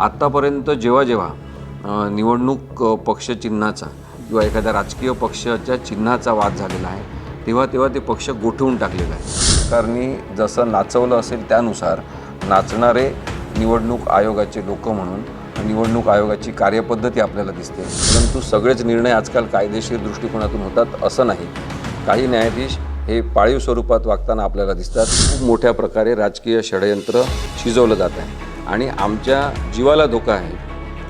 आत्तापर्यंत जेव्हा जेव्हा निवडणूक पक्षचिन्हाचा किंवा एखाद्या राजकीय पक्षाच्या चिन्हाचा वाद झालेला आहे तेव्हा तेव्हा ते पक्ष गोठवून टाकलेला आहे सरकारने जसं नाचवलं असेल त्यानुसार नाचणारे निवडणूक आयोगाचे लोक म्हणून निवडणूक आयोगाची कार्यपद्धती आपल्याला दिसते. परंतु सगळेच निर्णय आजकाल कायदेशीर दृष्टिकोनातून होतात असं नाही. काही न्यायाधीश हे पाळीव स्वरूपात वागताना आपल्याला दिसतात. खूप मोठ्या प्रकारे राजकीय षडयंत्र शिजवलं जात आहे. आणि आमच्या जीवाला धोका आहे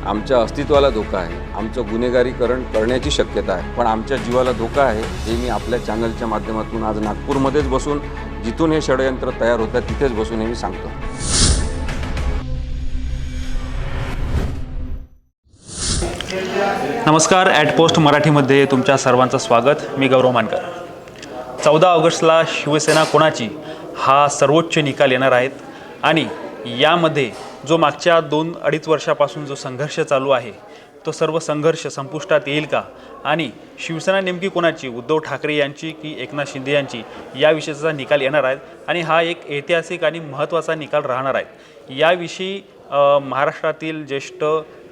आमच्या अस्तित्वाला धोका आहे आमचं गुन्हेगारीकरण करण्याची शक्यता आहे. पण आमच्या जीवाला धोका आहे हे मी आपल्या चॅनलच्या माध्यमातून आज नागपूरमध्येच बसून जिथून हे षडयंत्र तयार होतं तिथेच बसून हे मी सांगतो. नमस्कार ॲट पोस्ट मराठीमध्ये तुमच्या सर्वांचं स्वागत. मी गौरव मानकर. चौदा ऑगस्टला शिवसेना कोणाची? हा सर्वोच्च निकाल येणार आहेत. आणि यामध्ये जो मागच्या दोन अडीच वर्षापासून जो संघर्ष चालू आहे तो सर्व संघर्ष संपुष्टात येईल का? आणि शिवसेना नेमकी कोणाची? उद्धव ठाकरे यांची की एकनाथ शिंदे यांची? याविषयीचा निकाल येणार आहेत आणि हा एक ऐतिहासिक आणि महत्त्वाचा निकाल राहणार आहे. याविषयी महाराष्ट्रातील ज्येष्ठ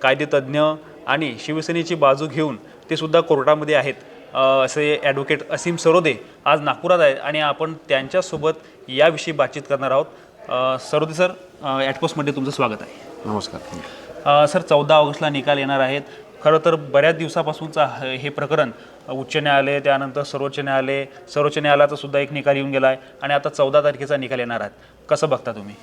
कायदेतज्ञ आणि शिवसेनेची बाजू घेऊन ते सुद्धा कोर्टामध्ये आहेत. असे ॲडव्होकेट असीम सरोदे आज नागपुरात आहेत आणि आपण त्यांच्यासोबत याविषयी बातचीत करणार आहोत. सरोदे सर ॲटपोस्टमध्ये तुमचं स्वागत आहे. नमस्कार. अ, सर चौदा ऑगस्टला निकाल येणार आहेत. खरं तर बऱ्याच दिवसापासूनचा ह- हे प्रकरण उच्च न्यायालय त्यानंतर सर्वोच्च न्यायालय सर्वोच्च न्यायालयाचा सुद्धा एक निकाल येऊन गेला आहे आणि आता चौदा तारखेचा निकाल येणार आहे कसं बघता तुम्ही?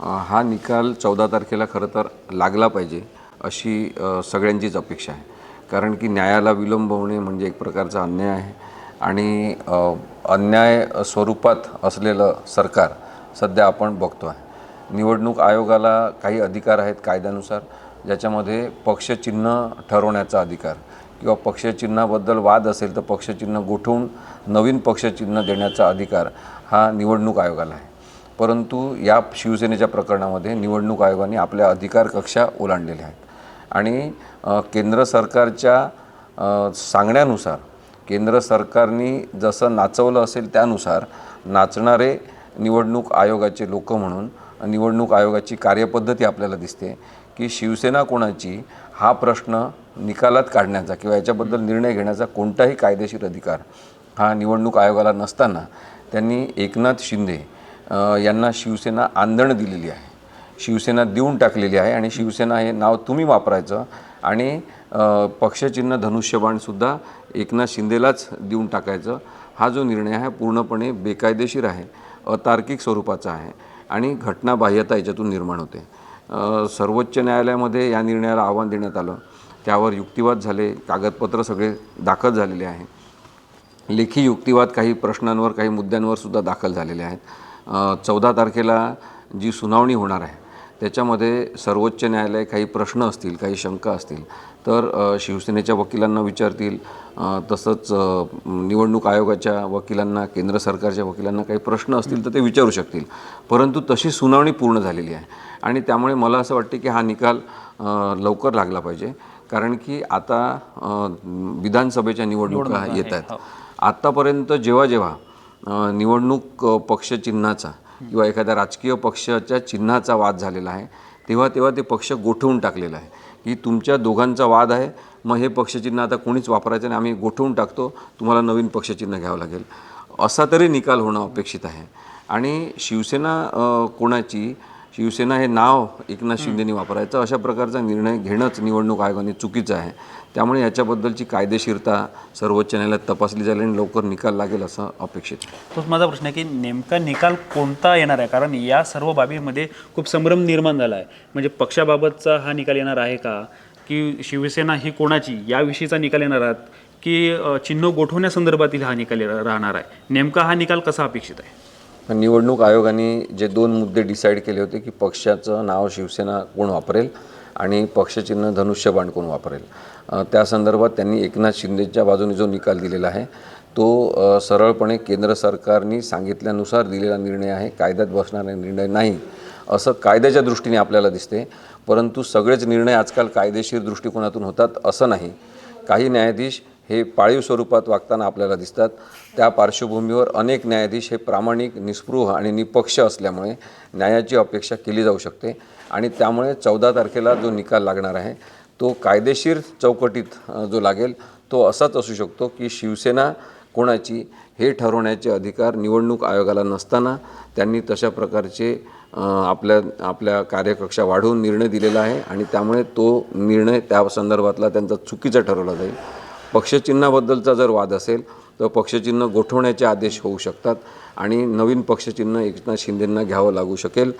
अ, हा निकाल चौदा तारखेला खरं तर लागला पाहिजे अशी अ, सगळ्यांचीच अपेक्षा आहे. कारण की न्यायाला विलंब होणे म्हणजे एक प्रकारचा अन्याय आहे. आणि अ, अन्याय स्वरूपात असलेलं सरकार सध्या आपण बघतो आहे निवडणूक आयोगाला काही अधिकार आहेत कायद्यानुसार ज्याच्यामध्ये पक्षचिन्ह ठरवण्याचा अधिकार किंवा पक्षचिन्हाबद्दल वाद असेल तर पक्षचिन्ह गोठवून नवीन पक्षचिन्ह देण्याचा अधिकार हा निवडणूक आयोगाला आहे. परंतु या शिवसेनेच्या प्रकरणामध्ये निवडणूक आयोगाने आपल्या अधिकार कक्षा ओलांडलेल्या आहेत. आणि केंद्र सरकारच्या सांगण्यानुसार केंद्र सरकारने जसं नाचवलं असेल त्यानुसार नाचणारे निवडणूक आयोगाचे लोक म्हणून निवडणूक आयोगाची कार्यपद्धती आपल्याला दिसते की शिवसेना कोणाची हा प्रश्न निकालात काढण्याचा किंवा याच्याबद्दल निर्णय घेण्याचा कोणताही कायदेशीर अधिकार हा निवडणूक आयोगाला नसताना त्यांनी एकनाथ शिंदे यांना शिवसेना आंदण दिलेली आहे. शिवसेना देऊन टाकलेली आहे आणि शिवसेना हे नाव तुम्ही वापरायचं आणि पक्षचिन्ह धनुष्यबाणसुद्धा एकनाथ शिंदेलाच देऊन टाकायचं. हा जो निर्णय आहे पूर्णपणे बेकायदेशीर आहे. अतार्किक स्वरूपाचा आहे आणि घटनाबाह्यता याच्यातून निर्माण होते. सर्वोच्च न्यायालयामध्ये या निर्णयाला आव्हान देण्यात आलं. त्यावर युक्तिवाद झाले कागदपत्र सगळे दाखल झालेले आहे लेखी युक्तिवाद काही प्रश्नांवर काही मुद्द्यांवर सुद्धा दाखल झालेले आहेत. चौदा तारखेला जी सुनावणी होणार आहे त्याच्यामध्ये सर्वोच्च न्यायालय काही प्रश्न असतील काही शंका असतील तर शिवसेनेच्या वकिलांना विचारतील तसंच निवडणूक आयोगाच्या वकिलांना केंद्र सरकारच्या वकिलांना काही प्रश्न असतील तर ते विचारू शकतील. परंतु तशी सुनावणी पूर्ण झालेली आहे. आणि त्यामुळे मला असं वाटते की हा निकाल लवकर लागला पाहिजे. कारण की आता विधानसभेच्या निवडणुका येत आहेत. आत्तापर्यंत जेव्हा जेव्हा निवडणूक पक्षचिन्हाचा किंवा एखाद्या राजकीय पक्षाच्या चिन्हाचा वाद झालेला आहे तेव्हा तेव्हा ते पक्ष गोठवून टाकलेलं आहे. की तुमच्या दोघांचा वाद आहे मग हे पक्षचिन्ह आता कोणीच वापरायचं नाही आम्ही गोठवून टाकतो तुम्हाला नवीन पक्षचिन्ह घ्यावं लागेल. असा तरी निकाल होणं अपेक्षित आहे. आणि शिवसेना कोणाची? शिवसेना हे नाव एकनाथ शिंदेनी वापरायचं अशा प्रकारचा निर्णय घेणंच निवडणूक आयोगाने चुकीचं आहे. त्यामुळे याच्याबद्दलची कायदेशीरता सर्वोच्च न्यायालयात तपासली जाईल आणि लवकर निकाल लागेल असं अपेक्षित तोच माझा प्रश्न आहे की नेमका निकाल कोणता येणार आहे? कारण या सर्व बाबीमध्ये खूप संभ्रम निर्माण झाला आहे. म्हणजे पक्षाबाबतचा हा निकाल येणार आहे का? की शिवसेना ही कोणाची? याविषयीचा निकाल येणार आहात? की चिन्ह गोठवण्यासंदर्भातील हा निकाल राहणार आहे? नेमका हा निकाल कसा अपेक्षित आहे? निवडणूक आयोगाने जे दोन मुद्दे डिसाईड केले होते की पक्षाचं नाव शिवसेना कोण वापरेल आणि पक्षचिन्ह धनुष्यबाण कोण वापरेल? त्या संदर्भात त्यांनी एकनाथ शिंदेच्या बाजूने जो निकाल दिलेला आहे तो सरळपणे केंद्र सरकारने सांगितल्यानुसार दिलेला निर्णय आहे. कायद्यात बसणारा निर्णय नाही असं कायद्याच्या दृष्टीने आपल्याला दिसते. परंतु सगळेच निर्णय आजकाल कायदेशीर दृष्टिकोनातून होतात असं नाही. काही न्यायाधीश हे पाळीव स्वरूपात वागताना आपल्याला दिसतात. त्या पार्श्वभूमीवर अनेक न्यायाधीश हे प्रामाणिक निस्पृह आणि निपक्ष असल्यामुळे न्यायाची अपेक्षा केली जाऊ शकते आणि त्यामुळे चौदा तारखेला जो निकाल लागणार आहे तो कायदेशीर चौकटीत जो लागेल तो असाच असू शकतो की शिवसेना कोणाची हे ठरवण्याचे अधिकार निवडणूक आयोगाला नसताना त्यांनी तशा प्रकारचे आपल्या आपल्या कार्यकक्षा वाढवून निर्णय दिलेला आहे आणि त्यामुळे तो निर्णय त्या संदर्भातला त्यांचा चुकीचा ठरवला जाईल. पक्षचिन्हाबद्दलचा जर वाद असेल तर पक्षचिन्ह गोठवण्याचे आदेश होऊ शकतात आणि नवीन पक्षचिन्ह एकनाथ शिंदेंना घ्यावं लागू शकेल.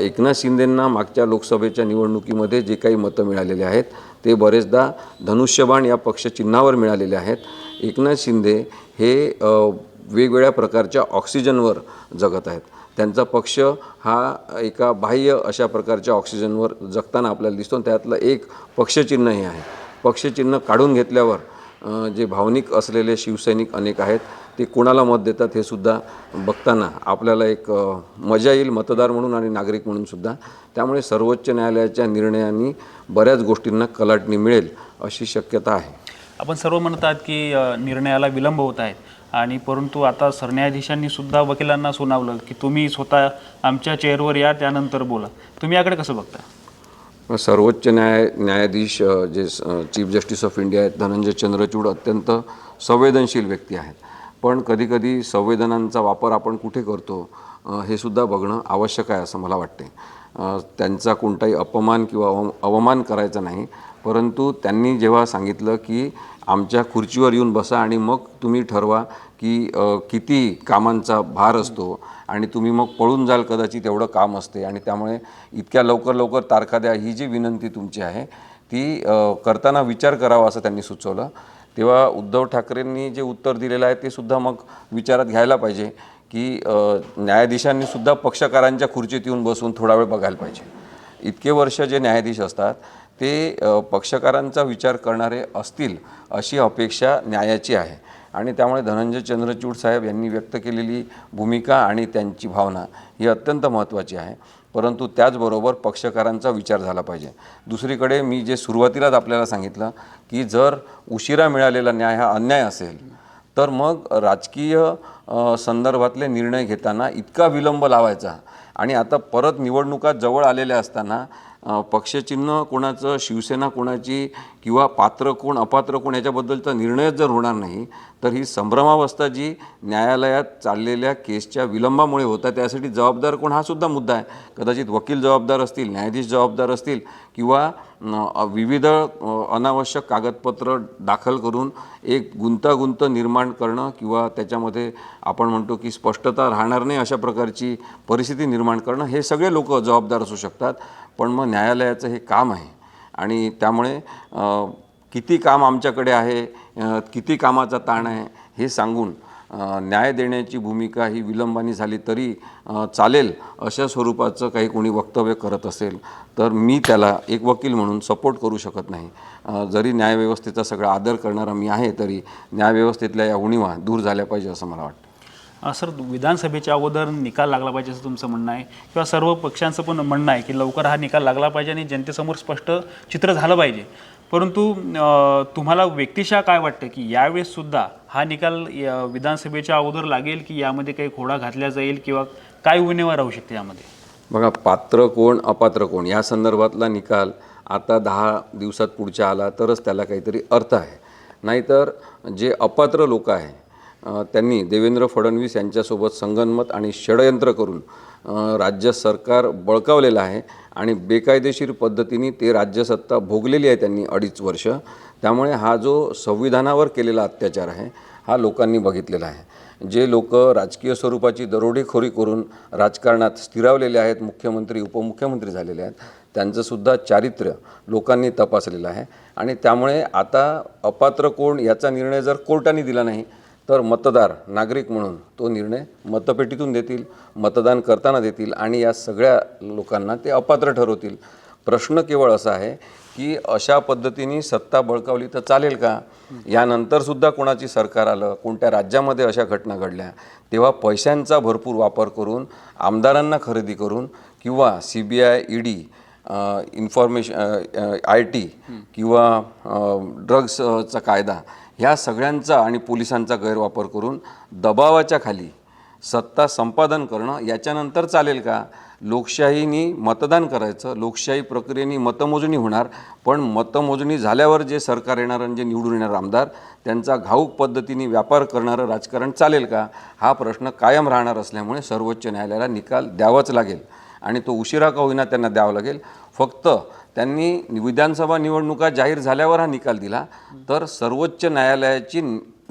एकनाथ शिंदेंना मागच्या लोकसभेच्या निवडणुकीमध्ये जे काही मतं मिळालेले आहेत ते बरेचदा धनुष्यबाण या पक्षचिन्हावर मिळालेले आहेत. एकनाथ शिंदे हे वेगवेगळ्या प्रकारच्या ऑक्सिजनवर जगत आहेत. त्यांचा पक्ष हा एका बाह्य अशा प्रकारच्या ऑक्सिजनवर जगताना आपल्याला दिसतो त्यातलं एक पक्षचिन्हही आहे. पक्षचिन्ह काढून घेतल्यावर जे भावनिक असलेले शिवसैनिक अनेक आहेत ते कोणाला मत देतात हे सुद्धा बघताना आपल्याला एक मजा येईल मतदार म्हणून आणि नागरिक म्हणून सुद्धा. त्यामुळे सर्वोच्च न्यायालयाच्या निर्णयांनी बऱ्याच गोष्टींना कलाटणी मिळेल अशी शक्यता आहे. आपण सर्व म्हणतात की निर्णयाला विलंब होत आहे आणि परंतु आता सरन्यायाधीशांनी सुद्धा वकिलांना सुनावलं की तुम्ही स्वतः आमच्या चेअरवर या त्यानंतर बोला. तुम्ही याकडे कसं बघता? सर्वोच्च न्याय न्यायाधीश जे चीफ जस्टिस ऑफ इंडिया आहेत धनंजय चंद्रचूड अत्यंत संवेदनशील व्यक्ती आहेत. पण कधीकधी संवेदनांचा वापर आपण कुठे करतो हे सुद्धा बघणं आवश्यक आहे असं मला वाटते त्यांचा कोणताही अपमान किंवा अव अवमान करायचा नाही. परंतु त्यांनी जेव्हा सांगितलं की आमच्या खुर्चीवर येऊन बसा आणि मग तुम्ही ठरवा की किती कामांचा भार असतो आणि तुम्ही मग पळून जाल कदाचित एवढं काम असते आणि त्यामुळे इतक्या लवकर लवकर तारखा द्या ही जी विनंती तुमची आहे ती करताना विचार करावा असं त्यांनी सुचवलं. तेव्हा उद्धव ठाकरेंनी जे उत्तर दिलेलं आहे ते सुद्धा मग विचारात घ्यायला पाहिजे. की न्यायाधीशांनी सुद्धा पक्षकारांच्या खुर्चीत येऊन बसून थोडा वेळ बघायला पाहिजे. इतके वर्ष जे न्यायाधीश असतात ते पक्षकारांचा विचार करणारे असतील अशी अपेक्षा न्यायाची आहे. आणि त्यामुळे धनंजय चंद्रचूड साहेब यांनी व्यक्त केलेली भूमिका आणि त्यांची भावना ही अत्यंत महत्त्वाची आहे. परंतु त्याचबरोबर पक्षकारांचा विचार झाला पाहिजे. दुसरीकडे मी जे सुरुवातीलाच आपल्याला सांगितलं की जर उशिरा मिळालेला न्याय हा अन्याय असेल तर मग राजकीय संदर्भातले निर्णय घेताना इतका विलंब लावायचा. आणि आता परत निवडणुका जवळ आलेल्या असताना पक्षचिन्ह कोणाचं शिवसेना कोणाची किंवा पात्र कोण अपात्र कोण याच्याबद्दलचा निर्णयच जर होणार नाही तर ही संभ्रमावस्था जी न्यायालयात चाललेल्या केसच्या विलंबामुळे होता त्यासाठी जबाबदार कोण हा सुद्धा मुद्दा आहे. कदाचित वकील जबाबदार असतील न्यायाधीश जबाबदार असतील किंवा विविध अनावश्यक कागदपत्र दाखल करून एक गुंतागुंत निर्माण करणं किंवा त्याच्यामध्ये आपण म्हणतो की स्पष्टता राहणार नाही अशा प्रकारची परिस्थिती निर्माण करणं हे सगळे लोक जबाबदार असू शकतात. पण मग न्यायालयाचं हे काम आहे. आणि त्यामुळे किती काम आमच्याकडे आहे किती कामाचा ताण आहे हे सांगून न्याय देण्याची भूमिका ही विलंबानी झाली तरी चालेल अशा स्वरूपाचं काही कोणी वक्तव्य करत असेल तर मी त्याला एक वकील म्हणून सपोर्ट करू शकत नाही. जरी न्यायव्यवस्थेचा सगळा आदर करणारा मी आहे तरी न्यायव्यवस्थेतल्या या उणीवा दूर झाल्या पाहिजे असं मला वाटतं. सर विधानसभेच्या अगोदर निकाल लागला पाहिजे असं तुमचं म्हणणं आहे? किंवा सर्व पक्षांचं पण म्हणणं आहे की लवकर हा निकाल लागला पाहिजे आणि जनतेसमोर स्पष्ट चित्र झालं पाहिजे. परंतु तुम्हाला व्यक्तिशः काय वाटतं की यावेळेससुद्धा हा निकाल या विधानसभेच्या अगोदर लागेल की यामध्ये काही खोडा घातल्या जाईल किंवा काय उणेवा राहू शकते यामध्ये? बघा पात्र कोण अपात्र कोण? या संदर्भातला निकाल आता दहा दिवसात पुढच्या आला तरच त्याला काहीतरी अर्थ आहे. नाहीतर जे अपात्र लोक आहे त्यांनी देवेंद्र फडणवीस यांच्यासोबत संगनमत आणि षडयंत्र करून राज्य सरकार बळकावलेलं आहे आणि बेकायदेशीर पद्धतीने ते राज्यसत्ता भोगलेली आहे त्यांनी अडीच वर्ष. त्यामुळे हा जो संविधानावर केलेला अत्याचार आहे हा लोकांनी बघितलेला आहे. जे लोक राजकीय स्वरूपाची दरोडेखोरी करून राजकारणात स्थिरावलेले आहेत मुख्यमंत्री उपमुख्यमंत्री झालेले आहेत त्यांचंसुद्धा चारित्र्य लोकांनी तपासलेलं आहे. आणि त्यामुळे आता अपात्र कोण याचा निर्णय जर कोर्टाने दिला नाही तर मतदार नागरिक म्हणून तो निर्णय मतपेटीतून देतील मतदान करताना देतील आणि या सगळ्या लोकांना ते अपात्र ठरवतील. प्रश्न केवळ असा आहे की अशा पद्धतीने सत्ता बळकावली तर चालेल का? यानंतरसुद्धा कोणाची सरकार आलं कोणत्या राज्यामध्ये अशा घटना घडल्या तेव्हा पैशांचा भरपूर वापर करून आमदारांना खरेदी करून किंवा C B I E D information I T किंवा ड्रग्सचा कायदा ह्या सगळ्यांचा आणि पोलिसांचा गैरवापर करून दबावाच्या खाली सत्ता संपादन करणं याच्यानंतर चालेल का? लोकशाहीनी मतदान करायचं लोकशाही प्रक्रियेने मतमोजणी होणार पण मतमोजणी झाल्यावर जे सरकार येणार आणि जे निवडून येणार आमदार त्यांचा घाऊक पद्धतीने व्यापार करणारं राजकारण चालेल का? हा प्रश्न कायम राहणार असल्यामुळे सर्वोच्च न्यायालयाला निकाल द्यावाच लागेल आणि तो उशिरा का होईना त्यांना द्यावा लागेल. फक्त त्यांनी विधानसभा निवडणुका जाहीर झाल्यावर हा निकाल दिला. तर सर्वोच्च न्यायालयाची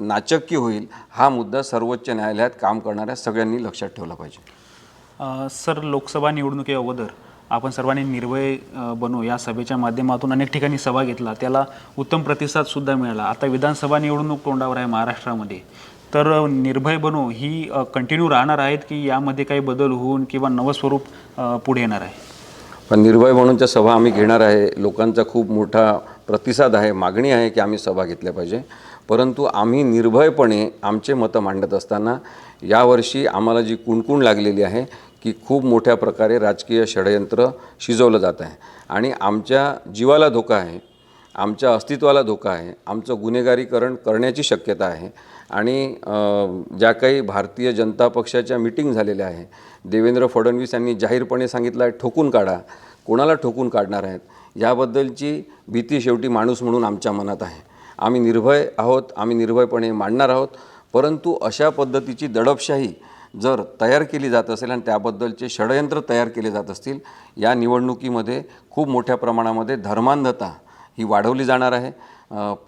नाचक्की होईल हा मुद्दा सर्वोच्च न्यायालयात काम करणाऱ्या सगळ्यांनी लक्षात ठेवला पाहिजे. सर लोकसभा निवडणुकी अगोदर आपण सर्वांनी निर्भय बनू या सभेच्या माध्यमातून अनेक ठिकाणी सभा घेतला. त्याला उत्तम प्रतिसाद सुद्धा मिळाला. आता विधानसभा निवडणूक तोंडावर आहे महाराष्ट्रामध्ये. तर निर्भय बनू ही कंटिन्यू राहणार आहेत की यामध्ये काही बदल होऊन किंवा नवं स्वरूप पुढे येणार आहे? पण निर्भय म्हणूनच्या सभा आम्ही घेणार आहे. लोकांचा खूप मोठा प्रतिसाद आहे मागणी आहे की आम्ही सभा घेतल्या पाहिजे. परंतु आम्ही निर्भयपणे आमचे मतं मांडत असताना यावर्षी आम्हाला जी कुणकुण लागलेली आहे की खूप मोठ्या प्रकारे राजकीय षडयंत्र शिजवलं जात आहे. आणि आमच्या जीवाला धोका आहे आमच्या अस्तित्वाला धोका आहे. आमचं गुन्हेगारीकरण करण्याची शक्यता आहे. आणि ज्या काही भारतीय जनता पक्षाच्या मिटिंग झालेल्या आहे देवेंद्र फडणवीस यांनी जाहीरपणे सांगितलं आहे ठोकून काढा. कोणाला ठोकून काढणार आहेत? याबद्दलची भीती शेवटी माणूस म्हणून आमच्या मनात आहे. आम्ही निर्भय आहोत आम्ही निर्भयपणे मांडणार आहोत. परंतु अशा पद्धतीची दडपशाही जर तयार केली जात असेल आणि त्याबद्दलचे षडयंत्र तयार केले जात असतील या निवडणुकीमध्ये खूप मोठ्या प्रमाणामध्ये धर्मांधता ही वाढवली जाणार आहे.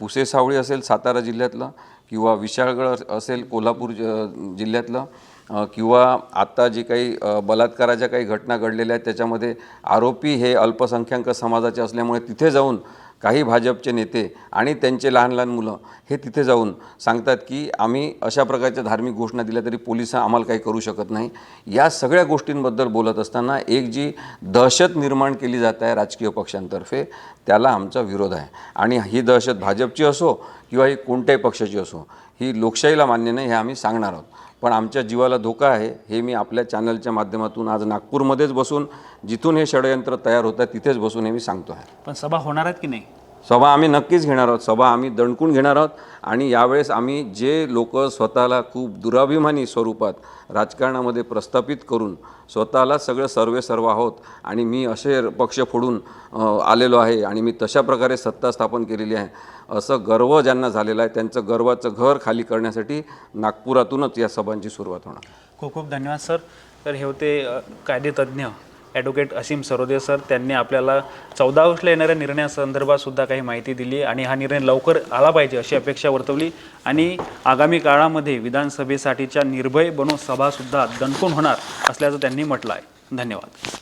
पुसे सावळी असेल सातारा जिल्ह्यातलं किंवा विशाळगड असेल कोल्हापूर ज- जिल्ह्यातलं किंवा आत्ता जे काही बलात्काराच्या काही घटना घडलेल्या आहेत त्याच्यामध्ये आरोपी हे अल्पसंख्याक समाजाचे असल्यामुळे तिथे जाऊन काही भाजपचे नेते आणि त्यांचे लहान लहान मुलं हे तिथे जाऊन सांगतात की आम्ही अशा प्रकारच्या धार्मिक घोषणा दिल्या तरी पोलीस आम्हाला काही करू शकत नाही. या सगळ्या गोष्टींबद्दल बोलत असताना एक जी दहशत निर्माण केली जात आहे राजकीय पक्षांतर्फे त्याला आमचा विरोध आहे. आणि ही दहशत भाजपची असो किंवा ही कोणत्याही पक्षाची असो ही लोकशाहीला मान्य नाही हे आम्ही सांगणार आहोत. पण आमच्या जीवाला धोका आहे हे मी आपल्या चॅनलच्या माध्यमातून आज नागपूरमध्येच बसून जिथून हे षडयंत्र तयार होतं तिथेच बसून हे मी सांगतो आहे. पण सभा होणार आहेत की नाही? सभा आम्ही नक्कीच घेणार आहोत. सभा आम्ही दणकून घेणार आहोत. आणि यावेळेस आम्ही जे लोक स्वतःला खूप दुराभिमानी स्वरूपात राजकारणामध्ये प्रस्थापित करून स्वतःला सगळं सर्वे सर्व आहोत आणि मी असे पक्ष फोडून आलेलो आहे आणि मी तशा प्रकारे सत्ता स्थापन केलेली आहे. असं गर्व ज्यांना झालेलं आहे त्यांचं गर्वाचं घर खाली करण्यासाठी नागपुरातूनच या सभांची सुरुवात होणार. खूप खूप धन्यवाद सर. तर हे होते कायदेतज्ञ ॲडव्होकेट असीम सरोदे सर त्यांनी आपल्याला चौदा ऑगस्टला येणाऱ्या निर्णयासंदर्भात सुद्धा काही माहिती दिली आणि हा निर्णय लवकर आला पाहिजे अशी अपेक्षा वर्तवली. आणि आगामी काळामध्ये विधानसभेसाठीच्या निर्भय बनो सभासुद्धा दणकून होणार असल्याचं त्यांनी म्हटलं आहे. धन्यवाद.